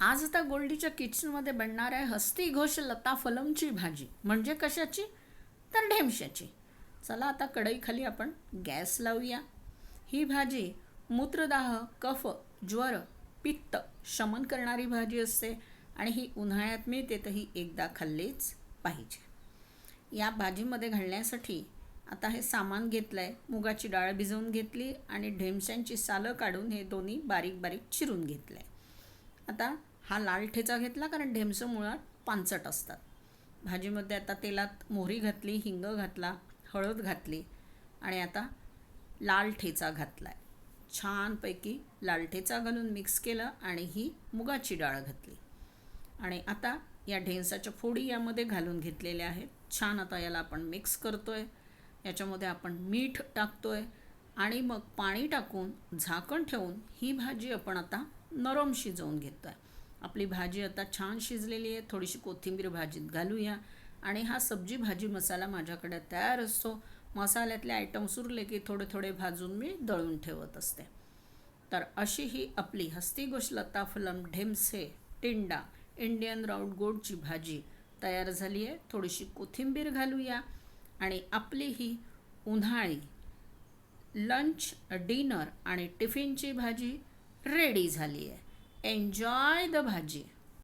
आज आता गोल्डीच्या किचनमध्ये बनणार आहे हस्ती घोष लता फलमची भाजी. म्हणजे कशाची? तर ढेमशाची. चला आता कढईखाली आपण गॅस लावूया. ही भाजी मूत्रदाह कफ ज्वर पित्त शमन करणारी भाजी असते आणि ही उन्हाळ्यात मिळते तर ही एकदा खाल्लीच पाहिजे. या भाजीमध्ये घालण्यासाठी आता हे सामान घेतलं आहे मुगाची डाळ भिजवून घेतली आणि ढेमशांची सालं काढून हे दोन्ही बारीक बारीक चिरून घेतलं आहे आता हा लाल ठेचा घेतला कारण ढेमसं मुळात पानसट असतात. भाजीमध्ये आता तेलात मोहरी घातली हिंग घातला हळद घातली आणि आता लाल ठेचा घातला आहे छानपैकी लाल ठेचा घालून मिक्स केलं आणि ही मुगाची डाळ घातली. आणि आता या ढेंसाच्या फोडी यामध्ये घालून घेतलेल्या आहेत. छान आता याला आपण मिक्स करतो आहे याच्यामध्ये आपण मीठ टाकतो आहे आणि मग पाणी टाकून झाकण ठेवून ही भाजी आपण आता नरम शिजवून घेतो आहे आपली भाजी आता छान शिजलेली आहे. थोडीशी कोथिंबीर भाजीत घालूया. आणि हा सब्जी भाजी मसाला माझ्याकडे तयार असतो. मसाल्यातले आयटम्स उरले की थोडे थोडे भाजून मी दळून ठेवत असते. तर अशी ही आपली हस्तिगोश लताफलम ढेमसे टिंडा इंडियन राऊट गोडची भाजी तयार झाली आहे. थोडीशी कोथिंबीर घालूया. आणि आपली ही उन्हाळी लंच डिनर आणि टिफिनची भाजी रेडी झाली आहे. एन्जॉय द भाजी.